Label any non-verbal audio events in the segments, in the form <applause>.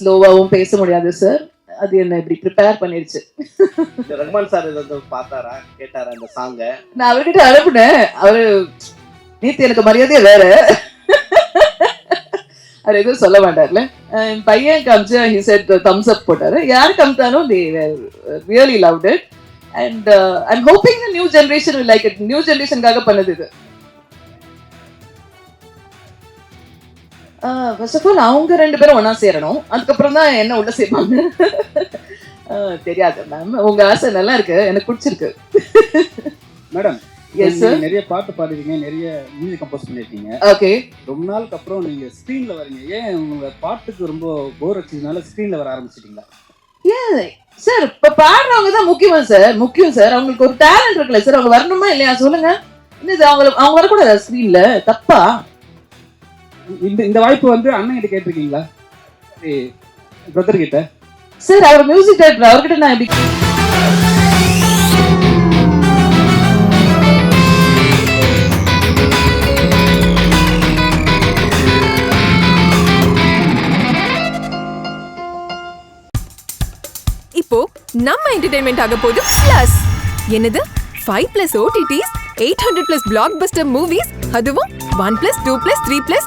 ஸ்லோவாகவும் பேச முடியாது சார் அது என்ன இப்படி ப்ரிப்பேர் பண்ணிருச்சு. ரஹ்மான் சார் இதை பார்த்தாரா கேட்டாரா இந்த சாங்க நான் அவர்கிட்ட அனுப்புனேன். அவரு நேத்து எனக்கு மரியாதையே வேற. அவர் எதுவும் சொல்ல மாட்டார்ல. என் பையன் காமிச்சு ஹி செட் தம்ஸ் அப் போட்டாரு. யார் காமிச்சாலும் they really loved it and I'm hoping new generation like it new ஜென்ரேஷனுக்காக பண்ணது இது. ஃபர்ஸ்ட் ஆஃப் ஆல் அவங்க ரெண்டு பேரும் ஒண்ணா சேரணும். அதுக்கப்புறம் தான் என்ன உள்ள சேர்ப்பாங்க. தெரியாது மேம் உங்க ஆசை நல்லா இருக்கு. எனக்கு பிடிச்சிருக்கு. மேடம் எஸ் நிறைய பாட்டு பாடுவீங்க நிறைய மியூசிக் கம்போஸ் பண்ணிருக்கீங்க ஓகே ரொம்ப நாளுக்கு அப்புறம் நீங்க ஸ்க்ரீன்ல வரீங்க. ஏன் உங்க பாட்டுக்கு ரொம்ப போர் அடிச்சதுனால ஸ்க்ரீன்ல வர ஆரம்பிச்சிட்டீங்களா? சார் இப்ப பாடுறவங்க தான் முக்கியம் சார் முக்கியம் சார் அவங்களுக்கு ஒரு டேலண்ட் இருக்குல்ல சார் அவங்க வரணுமா இல்லையா? சொல்லுங்க. இது அவங்க அவங்க வரக்கூடாதா ஸ்க்ரீன்ல தப்பா? இந்த இந்த வாய்ப்பு வந்து அண்ணன் கிட்ட கேட்டிருக்கீங்களா? பிரதர் கிட்ட. சார் அவர் மியூசிக் டைரக்டர் அவர்கிட்ட நான் எப்படி இப்போ நம்ம என்டர்டைன்மெண்ட் ஆக போகுது பிளஸ் என்னது? Five plus OTTs eight hundred plus blockbuster movies அதுவும் one plus two plus three plus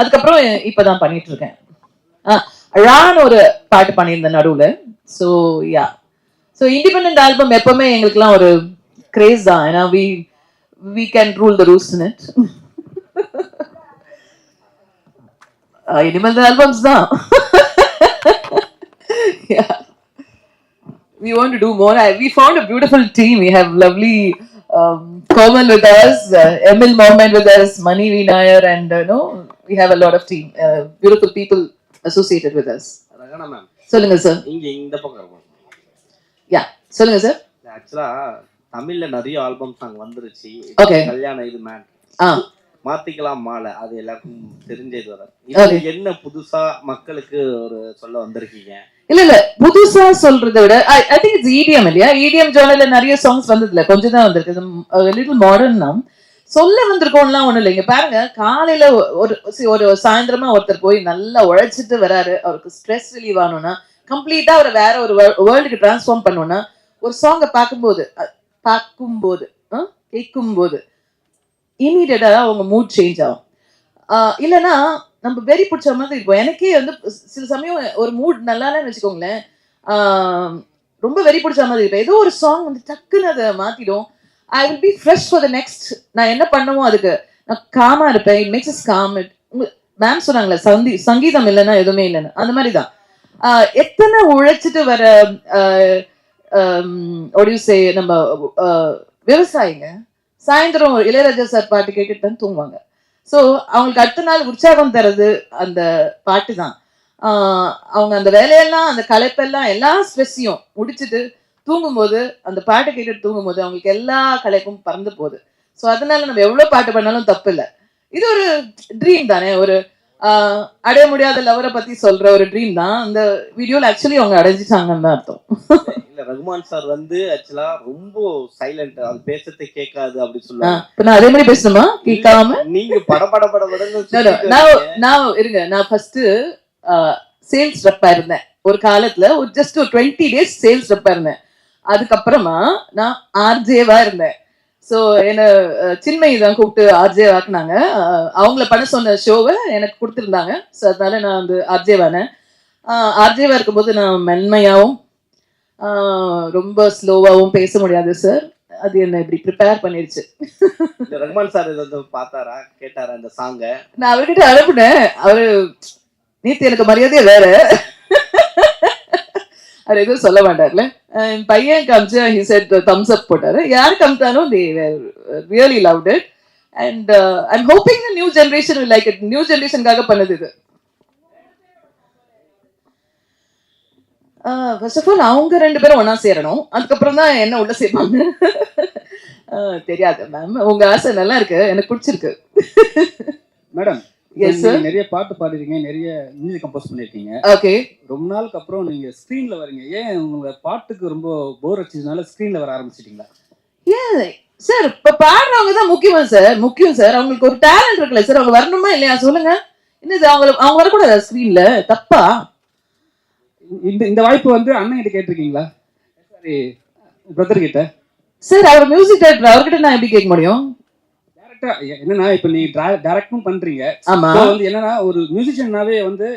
அதுக்கப்புறம் இப்பதான் பண்ணிட்டு இருக்கேன் ரான் ஒரு பாட்டு பண்ணியிருந்தேன் நடுவுல. So yeah so independent album எப்பவுமே எங்களுக்குலாம் ஒரு கிரேஸ் தான். ஏன்னா we we can rule the rules it இனிமேல் ஆல்பம்ஸ் தான். Yeah. We want to do more. I, we found a beautiful team. We have lovely um, Komal with us, uh, Emil Mohammed with us, Mani V. Nair, and uh, no, we have a lot of team, uh, beautiful people associated with us. சொல்லுங்க sir இங்க இந்த பக்கம் இருக்கும் யா சொல்லுங்க sir ஆக்சுவலா தமிழ்ல நிறைய album song வந்துருச்சு. Okay. கல்யாணம் இது மேன் மாத்திக்கலாம் மாலை. அது எல்லாருக்கும் தெரிஞ்சது வர. என்ன புதுசா மக்களுக்கு ஒரு சொல்ல வந்திருக்கீங்க? இல்ல இல்ல. புதுசா சொல்றதை விட ஐ திங்க் இட்ஸ் இடிஎம் இல்லையா? இடிஎம் ஜோனல்ல நிறைய சாங்ஸ் வந்தது இல்ல கொஞ்சம் தான் வந்திருக்கு. லிட்டில் மாடர்ன் தான். சொல்ல வந்திருக்கோம்லாம் ஒண்ணும் இல்லைங்க பாருங்க காலையில ஒரு ஒரு சாயந்தரமா ஒருத்தர் போய் நல்லா உழைச்சிட்டு வராரு. அவருக்கு ஸ்ட்ரெஸ் ரிலீவ் ஆகணும்னா கம்ப்ளீட்டா அவரை வேற ஒரு வேர்ல்டுக்கு டிரான்ஸ்ஃபார்ம் பண்ணணும்னா ஒரு சாங்கை பார்க்கும்போது பார்க்கும்போது அஹ், கேட்கும்போது இமீடியட்டா அவங்க மூட் சேஞ்ச் ஆகும். இல்லைன்னா நம்ம வெறி பிடிச்ச மாதிரி இருக்கும். எனக்கே வந்து சில சமயம் ஒரு மூட் நல்லா இல்லைன்னு வச்சுக்கோங்களேன் ரொம்ப வெறி பிடிச்ச மாதிரி இருக்கும். ஏதோ ஒரு சாங் வந்து டக்குன்னு அதை மாத்திடும். I will be fresh for the next நான் என்ன பண்ணமோ அதுக்கு. நான் காமா இருப்பேன். It makes is calm it ma'am சொன்னாங்களே சந்தி சங்கீதம் இல்லைன்னா எதுவுமே இல்லைன்னு. அந்த மாதிரி தான். எத்தனை உழைச்சிட்டு வர ஒடியூசே நம்ம விவசாயிங்க சாயந்தரம் இளையராஜா சார் பாட்டு கேட்டுட்டு தான் தூங்குவாங்க. ஸோ அவங்களுக்கு அடுத்த நாள் உற்சாகம் தர்றது அந்த பாட்டு தான். அவங்க அந்த வேலையெல்லாம் அந்த கலைப்பெல்லாம் எல்லா ஸ்ட்ரெஸ்ஸையும் முடிச்சுட்டு தூங்கும்போது அந்த பாட்டை கேட்டுட்டு தூங்கும்போது அவங்களுக்கு எல்லா கலைக்கும் பறந்து போகுது. ஸோ அதனால நம்ம எவ்வளோ பாட்டு பண்ணாலும் தப்பு இல்லை இது ஒரு ட்ரீம் தானே? ஒரு அடைய முடியாத லவரை பத்தி சொல்ற ஒரு ட்ரீம் தான். அந்த வீடியோல ஆக்சுவலி அவங்க அடைஞ்சிட்டாங்கன்னு தான் அர்த்தம். இல்ல ரகுமான் சார் வந்து ஆக்சுவலா ரொம்ப சைலண்ட் அது பேசுறதை கேட்காது அப்படி சொல்லுவாங்க. இப்ப நான் அதே மாதிரி பேசணுமா? கேட்காம? நீங்க பட பட பட படன்னு No, no. சுத்திட்டு நான். நான் இருங்க. நான் ஃபர்ஸ்ட் சேல்ஸ் ரெப்பா இருந்தேன். ஒரு காலத்துல ஒரு ஜஸ்ட் ஒரு டுவெண்ட்டி டேஸ் சேல்ஸ் ரெப்பா இருந்தேன். அதுக்கப்புறமா நான் ஆர்ஜேவா இருந்தேன். ஸோ என்ன அஹ், சின்மயி தான் கூப்பிட்டு ஆர்ஜே ஆக்குனாங்க. அவங்கள பண்ண சொன்ன ஷோவை எனக்கு கொடுத்துருந்தாங்க. ஸோ அதனால நான் வந்து ஆர்ஜேவானேன் ஆர்ஜேவா இருக்கும்போது நான் மென்மையாகவும் ரொம்ப ஸ்லோவாகவும் பேச முடியாது சார் அது என்ன இப்படி ப்ரிப்பேர் பண்ணிருச்சு. ரகுமான் சார் இதை வந்து பார்த்தாரா? கேட்டாரா இந்த சாங்க நான் அவர்கிட்ட அனுப்புனேன். அவரு நேத்து எனக்கு மரியாதையே வேற. அவர் எதுவும் சொல்ல மாட்டார்ல. என் பையன் காமிச்சு ஹி செட் தம்ஸ் அப் போட்டாரு. யார் காமிச்சாலும் they really love it and I'm hoping new generation like it new ஜென்ரேஷனுக்காக பண்ணது இது. ஃபர்ஸ்ட் ஆஃப் ஆல் அவங்க ரெண்டு பேரும் ஒன்றா சேரணும். அதுக்கப்புறம் தான் என்ன உள்ள சேர்ப்பாங்க? <laughs> தெரியாது மேம் உங்க ஆசை நல்லா இருக்கு. எனக்கு பிடிச்சிருக்கு. மேடம் <laughs> நிறைய பாட்டு பாடுறீங்க நிறைய மியூசிக் கம்போஸ் பண்ணிருக்கீங்க. ஓகே ரொம்ப நாளுக்கு அப்புறம் நீங்க ஸ்க்ரீன்ல வரீங்க. ஏன் உங்க பாட்டுக்கு ரொம்ப போர் அடிச்சதுனால ஸ்க்ரீன்ல வர ஆரம்பிச்சிட்டீங்களா? சார் இப்ப பாடுறவங்க தான் முக்கியம் சார் முக்கியம் சார் அவங்களுக்கு ஒரு டேலண்ட் இருக்குல்ல சார் அவங்க வரணுமா இல்லையா? சொல்லுங்க. என்னது அவங்க அவங்க வரக்கூடாது ஸ்க்ரீன்ல தப்பா? இந்த இந்த வாய்ப்பு வந்து அண்ணன் கிட்ட கேட்டிருக்கீங்களா? சரி பிரதர் கிட்ட. சார் அவர் மியூசிக் டைரக்டர் அவர்கிட்ட நான் எப்படி கேட்க முடியும்? டேரக்டா என்னன்னா இப்ப நீ டேரக்டும் பண்றீங்க. வந்து என்னன்னா ஒரு மியூசிஷியனாவே வந்து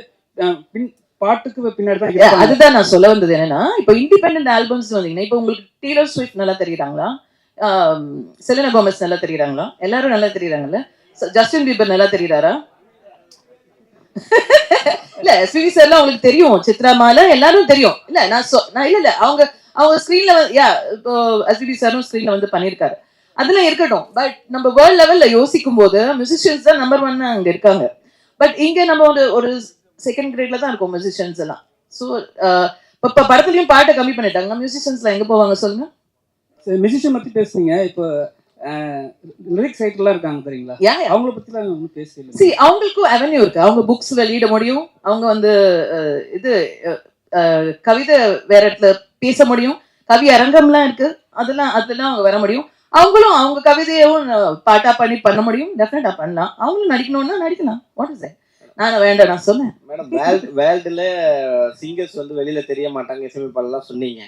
பாட்டுக்கு பின்னாடி தான். அதுதான் நான் சொல்ல வந்தது என்னன்னா இப்போ இண்டிபெண்டன்ட் ஆல்பம்ஸ் வந்தீங்கன்னா இப்போ உங்களுக்கு டீலர் ஸ்விஃப்ட் நல்லா தெரியுறாங்களா? செலினா கோமஸ் நல்லா தெரியுறாங்களா? எல்லாரும் நல்லா தெரியுறாங்கல்ல? ஜஸ்டின் பீபர் நல்லா தெரியுறாரா? <laughs> இல்ல எஸ்பிபி சார்லாம் உங்களுக்கு தெரியும். சித்ரா மாலா எல்லாரும் தெரியும். இல்ல நான் நான் இல்ல இல்ல அவங்க அவங்க ஸ்கிரீன்ல யா இப்போ எஸ்பிபி சாரும் ஸ்கிரீன்ல வந்து பண்ணியிருக்காரு. அதெல்லாம் இருக்கட்டும். பட் நம்ம வேர்ல்ட் லெவல்ல யோசிக்கும் போது மியூசிஷியன்ஸ் தான் நம்பர் ஒன் அங்க இருக்காங்க. பட் இங்க நம்ம ஒரு ஒரு செகண்ட் கிரேட்ல தான் இருக்கோம் மியூசிஷியன்ஸ் எல்லாம். ஸோ இப்போ படத்துலயும் பாட்டை கம்மி பண்ணிட்டாங்க. மியூசிஷியன்ஸ்ல எங்க போவாங்க சொல்லுங்க? மியூசிஷியன் பத்தி பேசுறீங்க. இப்போ லிரிக்ஸ் ரைட்டர்லாம் இருக்காங்க தெரியுங்களா? அவங்கள பத்திலாம் ஒன்றும் பேசல சி அவங்களுக்கும் அவென்யூ இருக்கு. அவங்க புக்ஸ் வெளியிட முடியும். அவங்க வந்து இது கவிதை வேற இடத்துல பேச முடியும். கவி அரங்கம்லாம் இருக்கு. அதெல்லாம் அதெல்லாம் அவங்க வர முடியும். அவங்களும் அவங்க கவிதையும் பாட்டா பண்ணி பண்ண முடியும். டெஃபினட்டா பண்ணலாம். அவங்களும் நடிக்கணும்னா நடிக்கலாம். வாட் இஸ் நான் வேண்டாம் நான் சொன்னேன். மேடம் வேர்ல்ட் வேர்ல்டுல சிங்கர்ஸ் வந்து வெளியில தெரிய மாட்டாங்க. இசையமைப்பாளர்லாம் சொன்னீங்க.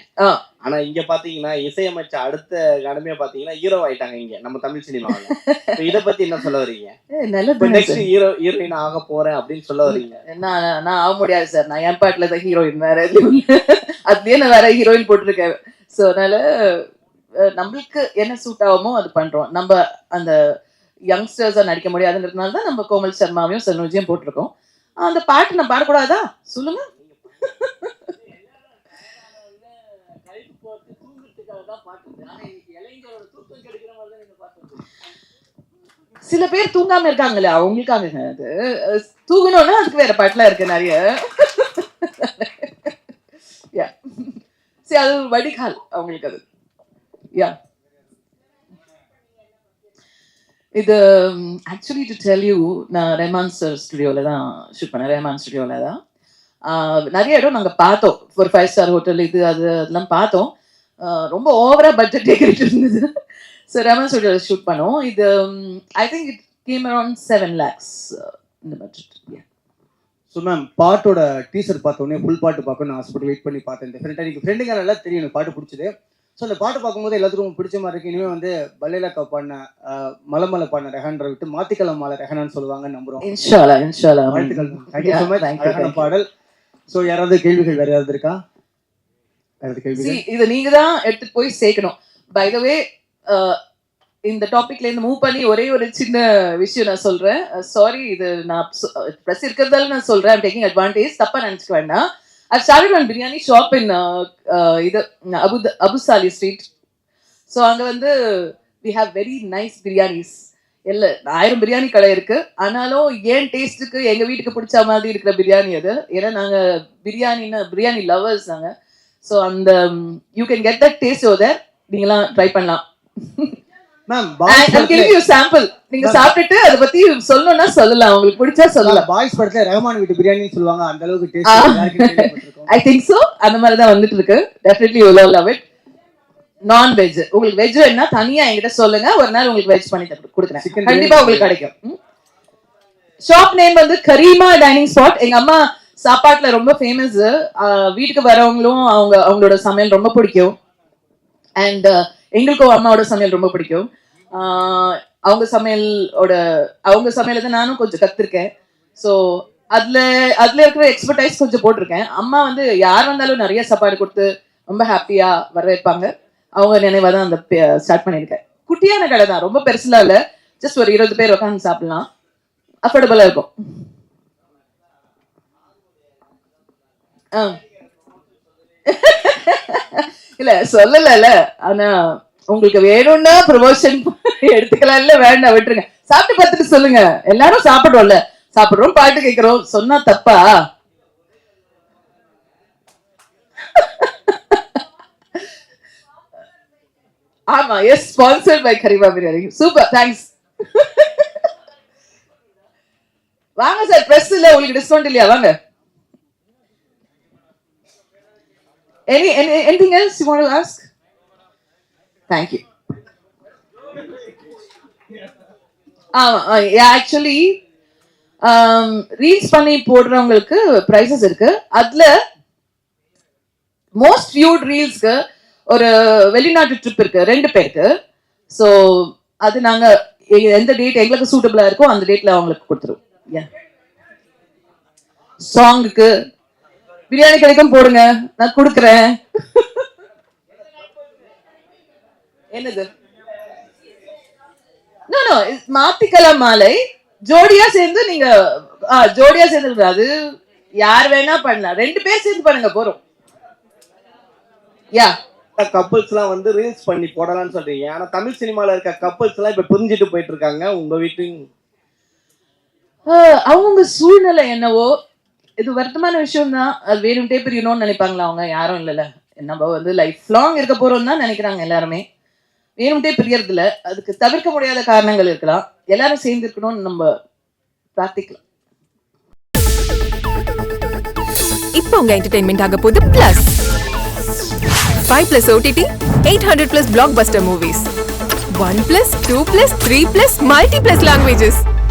ஆனா இங்க பாத்தீங்கன்னா இசையமைச்ச அடுத்த கணமே பாத்தீங்கன்னா ஹீரோ ஆயிட்டாங்க இங்க. நம்ம தமிழ் சினிமாவில் இத பத்தி என்ன சொல்ல வரீங்க? நெக்ஸ்ட். ஹீரோ ஹீரோயின் ஆக போறேன் அப்படின்னு சொல்ல வரீங்க. நான் நான் ஆக முடியாது சார் நான் என் பாட்டுல தான் ஹீரோயின் வேற. அதுலயே நான் வேற ஹீரோயின் போட்டிருக்கேன். ஸோ அதனால நம்மளுக்கு என்ன சூட் ஆகுமோ அது பண்றோம். நம்ம அந்த யங்ஸ்டர்ஸா நடிக்க முடியாதுங்கிறதுனால தான் நம்ம கோமல் சர்மாவையும் சனோஜியும் போட்டிருக்கோம். அந்த பாட்டு நான் பாடக்கூடாதா? சொல்லுங்க. சில பேர் தூங்காம இருக்காங்களே அவங்களுக்காக அது. தூங்கணும்னா அதுக்கு வேற பாட்டுலாம் இருக்கு நிறைய. யா சரி அது வடிகால் அவங்களுக்கு அது. யா இது ஆக்சுவலி டு டெல் யூ நான் ரெமான் சார் ஸ்டுடியோவில் தான் ஷூட் பண்ணேன். ரெமான் ஸ்டுடியோவில் தான். நிறைய இடம் நாங்கள் பார்த்தோம். ஒரு ஃபைவ் ஸ்டார் ஹோட்டல் இது அது அதெல்லாம் பார்த்தோம். ரொம்ப ஓவராக பட்ஜெட் டேக்கிட்டு இருந்தது. ஸோ ரெமான் ஸ்டுடியோவில் ஷூட் பண்ணோம். இது I think it came around seven lakhs இந்த பட்ஜெட் ஸோ மேம் பாட்டோட டீசர் பார்த்தோன்னே ஃபுல் பாட்டு பார்க்கணும்னு ஆசைப்பட்டு வெயிட் பண்ணி பார்த்தேன். டெஃபினட்டாக எனக்கு ஃப்ரெண்டுங்க நல்லா தெரியும். எனக்கு பாட்டு பிடிச்சது. ஸோ அந்த பாட்டு பார்க்கும்போது எல்லாத்துக்கும் பிடிச்ச மாதிரி இருக்கு. இனிமேல் வந்து பல்லேலக்கா பாடின மலமலை பாடின ரெஹான்ற விட்டு மாத்திக்கலாம் மாலை ரெஹனான்னு சொல்லுவாங்கன்னு நம்புறோம். இன்ஷாலா இன்ஷாலா வாழ்த்துக்கள். பாடல். ஸோ யாராவது கேள்விகள் வேற யாராவது இருக்கா? இது நீங்க தான் எடுத்துட்டு போய் சேர்க்கணும். பை த வே இந்த டாபிக்ல இருந்து மூவ் பண்ணி ஒரே ஒரு சின்ன விஷயம் நான் சொல்றேன். சாரி இது நான் ப்ரெஸ் இருக்கிறதால நான் சொல்றேன். டேக்கிங் அட்வான்டேஜ் தப்பா நினைச்சுக்க வேண்டாம். I started one biryani shop in இது அபு அபுசாலி ஸ்ட்ரீட் ஸோ அங்கே வந்து we have very nice biryanis இல்லை ஆயிரம் பிரியாணி கடை இருக்கு. ஆனாலும் ஏன் டேஸ்ட்டுக்கு எங்கள் வீட்டுக்கு பிடிச்ச மாதிரி இருக்கிற பிரியாணி அது. ஏன்னா நாங்கள் பிரியாணின்னு பிரியாணி லவர்ஸ் நாங்கள் ஸோ அந்த you can get that taste other நீங்களாம் ட்ரை பண்ணலாம். <laughs> Ma'am giving you sample. நீங்க சாப்பிட்டுட்டு அதை பத்தி சொல்லணும்னா சொல்லலாம். உங்களுக்கு பிடிச்சா சொல்லலாம். பாய்ஸ் படத்துல ரஹ்மான் வீட்டு பிரியாணின்னு சொல்லுவாங்க. அந்த அளவுக்கு ஆ. டேஸ்ட் ஐ திங்க் சோ அந்த மாதிரி தான் வந்துட்டு இருக்கு. Definitely you love it non veg உங்களுக்கு வெஜ் வேணா தனியா என்கிட்ட சொல்லுங்க. ஒரு நாள் உங்களுக்கு வெஜ் பண்ணி கொடுக்குறேன். கண்டிப்பா. உங்களுக்கு கிடைக்கும். ஷாப் நேம் வந்து கரீமா டைனிங் ஸ்பாட் எங்க அம்மா சாப்பாட்டுல ரொம்ப ஃபேமஸ் வீட்டுக்கு வரவங்களும் அவங்க அவங்களோட சமையல் ரொம்ப பிடிக்கும். அண்ட் எங்களுக்கும் அம்மாவோட சமையல் ரொம்ப பிடிக்கும். அவங்க சமையலோட அவங்க சமையலை தான் நானும் கொஞ்சம் கத்திருக்கேன். ஸோ அதுல அதுல இருக்கிற எக்ஸ்பர்டைஸ் கொஞ்சம் போட்டிருக்கேன். அம்மா வந்து யார் வந்தாலும் நிறைய சாப்பாடு கொடுத்து ரொம்ப ஹாப்பியா வரவேற்பாங்க. அவங்க நினைவா தான் அந்த ஸ்டார்ட் பண்ணியிருக்கேன். குட்டியான கடை தான். ரொம்ப பெருசுலாம் இல்லை. ஜஸ்ட் ஒரு இருபது பேர் உட்காந்து சாப்பிடலாம். அஃபோர்டபுளாக இருக்கும். ஆ. <laughs> இல்ல சொல்லல ஆனா உங்களுக்கு வேணும்னா ப்ரொமோஷன் எடுத்துக்கலாம் இல்ல வேண்டாம் விட்டுருங்க. சாப்பிட்டு பார்த்துட்டு சொல்லுங்க. எல்லாரும் சாப்பிடுவோம்ல. சாப்பிடுறோம் பாட்டு கேட்கிறோம். சொன்னா தப்பா? ஆமா yes sponsor by Kariba biryani. Super thanks வாங்க சார் பிரஸ்ல உங்களுக்கு டிஸ்கவுண்ட் இல்லையா? வாங்க. Any anything else you want to ask thank you ஆமா ஆக்சுவலி ரீல்ஸ் பண்ணி போடுறவங்களுக்கு ப்ரைசஸ் இருக்கு. அதுல மோஸ்ட் வியூட் ரீல்ஸ்க்கு ஒரு வெளிநாட்டு ட்ரிப் இருக்கு ரெண்டு பேருக்கு. ஸோ அது நாங்க எந்த டேட் எங்களுக்கு சூட்டபிளா இருக்கோ அந்த டேட்ல அவங்களுக்கு கொடுத்துருவோம். சாங்குக்கு பிரியாணி கிடைக்கும் போடுங்க. நான் கொடுக்குறேன். என்னது? மாத்திக்கலாம் மாலை. ஜோடியா சேர்ந்து நீங்க ஜோடியா சேர்ந்து அது யார் வேணா பண்ணலாம். ரெண்டு பேர் சேர்ந்து பண்ணுங்க போறோம் யா கப்பல்ஸ் எல்லாம் வந்து ரீல்ஸ் பண்ணி போடலாம்னு சொல்றீங்க. ஆனா தமிழ் சினிமால இருக்க கப்பல்ஸ் எல்லாம் இப்ப பிரிஞ்சுட்டு போயிட்டு இருக்காங்க. உங்க வீட்டு அவங்க சூழ்நிலை என்னவோ இது வருத்தமான விஷயம் தான் அது வேணும்ட்டே பிரியணும்னு நினைப்பாங்களா அவங்க? யாரும் இல்லைல்ல. நம்ம வந்து லைஃப் லாங் இருக்க போறோம் தான் நினைக்கிறாங்க எல்லாருமே. வேணும்ட்டே பிரியறது இல்ல அதுக்கு தவிர்க்க முடியாத காரணங்கள் இருக்கலாம். எல்லாரும் சேர்ந்து இருக்கணும்னு நம்ம பிரார்த்திக்கலாம். இப்போ உங்க என்டர்டைன்மெண்ட் ஆக போகுது plus five plus OTT eight hundred plus blockbuster movies one plus two plus three plus multi plus languages